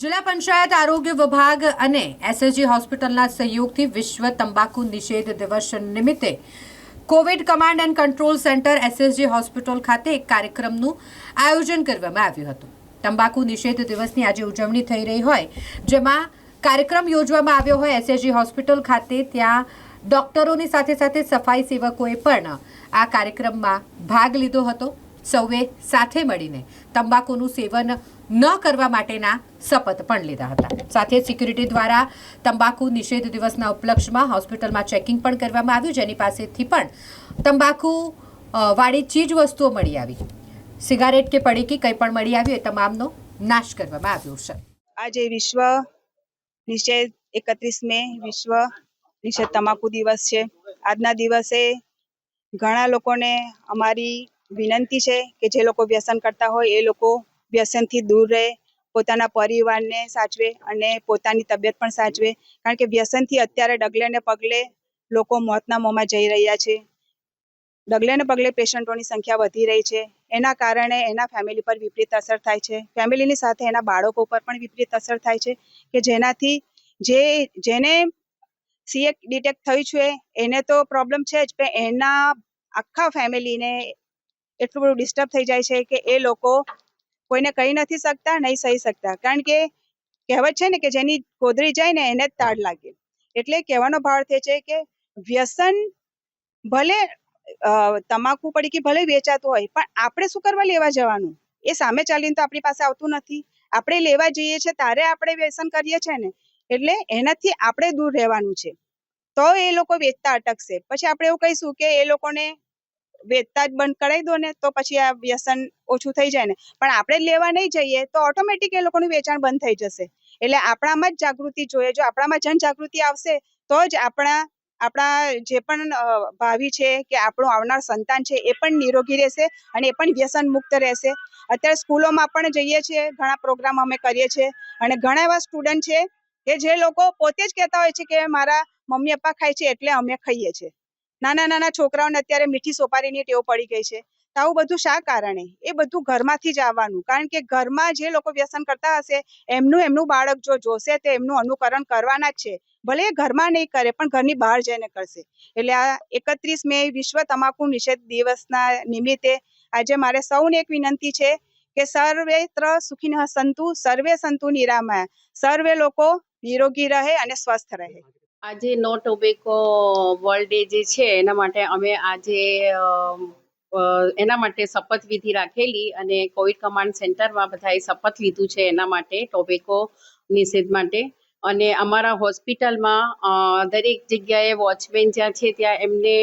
જિલ્લા પંચાયત આરોગ્ય વિભાગ અને એસએસજી હોસ્પિટલના સહયોગથી વિશ્વ તંબાકુ નિષેધ દિવસ નિમિત્તે covid command and control centre SSG hospital ખાતે એક કાર્યક્રમનું આયોજન કરવામાં આવ્યું હતું. તંબાકુ નિષેધ દિવસની આજે ઉજવણી થઈ રહી હોય, જેમાં કાર્યક્રમ યોજવામાં આવ્યો હોય એસએસજી હોસ્પિટલ ખાતે, ત્યાં ડોક્ટરોની સાથે સાથે સફાઈ સેવકોએ પણ આ કાર્યક્રમમાં ભાગ લીધો હતો. સૌએ સાથે મળીને તંબાકુનું સેવન ન કરવા માટેના શપથ પણ લીધા હતા. સાથે સિક્યુરિટી દ્વારા તંબાકુ નિષેધ દિવસના ઉપલક્ષમાં હોસ્પિટલમાં ચેકિંગ પણ કરવામાં આવ્યું, જેની પાસેથી પણ તંબાકુ વાળી ચીજ વસ્તુઓ મળી આવી. સિગારેટ કે પડીકી કંઈ પણ મળી આવ્યું એ તમામનો નાશ કરવામાં આવ્યો છે. આજે વિશ્વ નિષેધ એકત્રીસ મે વિશ્વ નિષેધ તમાકુ દિવસ છે. આજના દિવસે ઘણા લોકોને અમારી વિનંતી છે કે જે લોકો વ્યસન કરતા હોય એ લોકો વ્યસનથી દૂર રહે, પોતાના પરિવારને સાચવે અને પોતાની તબિયત પણ સાચવે. કારણ કે વ્યસનથી અત્યારે ડગલે ને પગલે લોકો મોતના મોંમાં જઈ રહ્યા છે. ડગલે ને પગલે પેશન્ટોની સંખ્યા વધી રહી છે. એના કારણે એના ફેમિલી પર વિપરીત અસર થાય છે. ફેમિલીની સાથે એના બાળકો પર પણ વિપરીત અસર થાય છે કે જેનાથી જે, જેને સીએ ડિટેક્ટ થયું છે, એને તો પ્રોબ્લેમ છે જ, પણ એના આખા ફેમિલીને એટલું બધું ડિસ્ટર્બ થઈ જાય છે કે એ લોકો કોઈને કહી નથી શકતા, નહીં સહી શકતા. કારણ કે કહેવત છે ને કે જેની ગોદરી જાય ને એને જ તાળ લાગે. એટલે કહેવાનો ભાવ એ છે કે વ્યસન ભલે તમાકુ તમાકુ પડીકી ભલે વેચાતું હોય, પણ આપણે શું કરવા લેવા જવાનું? એ સામે ચાલીને તો આપણી પાસે આવતું નથી. આપણે લેવા જઈએ છીએ તારે આપણે વ્યસન કરીએ છીએ ને, એટલે એનાથી આપણે દૂર રહેવાનું છે. તો એ લોકો વેચતા અટકશે. પછી આપણે એવું કહીશું કે એ લોકોને વેચતા જ બંધ કરાવી દો ને, તો પછી આ વ્યસન ઓછું થઈ જાય ને. પણ આપણે લેવા નહીં જઈએ, તો ઓટોમેટિક એ લોકોનું વેચાણ બંધ થઈ જશે. એટલે આપણામાં જ જાગૃતિ જોઈએ. જો આપણામાં જન જાગૃતિ આવશે, તો જ આપણા આપણા જે પણ ભાવિ છે કે આપણું આવનાર સંતાન છે, એ પણ નિરોગી રહેશે અને એ પણ વ્યસન મુક્ત રહેશે. અત્યારે સ્કૂલોમાં પણ જઈએ છીએ, ઘણા પ્રોગ્રામ અમે કરીએ છીએ. અને ઘણા એવા સ્ટુડન્ટ છે કે જે લોકો પોતે જ કહેતા હોય છે કે મારા મમ્મી પપ્પા ખાય છે એટલે અમે ખાઈએ છીએ. નાના નાના છોકરાઓને અત્યારે મીઠી સોપારીની ટેવ પડી ગઈ છે. આવું બધું શા કારણે? એ બધું ઘરમાંથી જ આવવાનું. કારણ કે ઘરમાં જે લોકો વ્યસન કરતા હશે, એમનું એમનું બાળક જો જોશે તો એમનું અનુકરણ કરવાના જ છે. ભલે ઘરમાં નહીં કરે, પણ ઘરની બહાર જઈને કરશે. એટલે આ એકત્રીસ મે વિશ્વ તમાકુ નિષેધ દિવસના નિમિત્તે આજે મારે સૌને એક વિનંતી છે કે સર્વે ત્ર સુખી સંતુ સર્વે સંતુ નિરામયા. સર્વે લોકો નિરોગી રહે અને સ્વસ્થ રહે. આજે નો ટોબેકો વર્લ્ડ ડે જે છે, એના માટે અમે આજે એના માટે શપથવિધિ રાખેલી અને કોવિડ કમાન્ડ સેન્ટરમાં બધાએ શપથ લીધું છે એના માટે ટોબેકો નિષેધ માટે. અને અમારા હોસ્પિટલમાં દરેક જગ્યાએ વોચમેન જ્યાં છે, ત્યાં એમને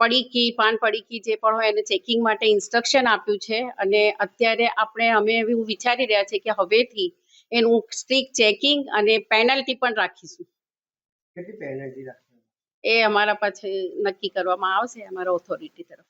પડીકી, પાન પડીકી જે પણ હોય એને ચેકિંગ માટે ઇન્સ્ટ્રક્શન આપ્યું છે. અને અત્યારે આપણે, અમે એવું વિચારી રહ્યા છે કે હવેથી એનું સ્ટ્રીક ચેકિંગ અને પેનલ્ટી પણ રાખીશું. એ અમારા પાસે નક્કી કરવામાં આવશે અમારા ઓથોરિટી તરફ.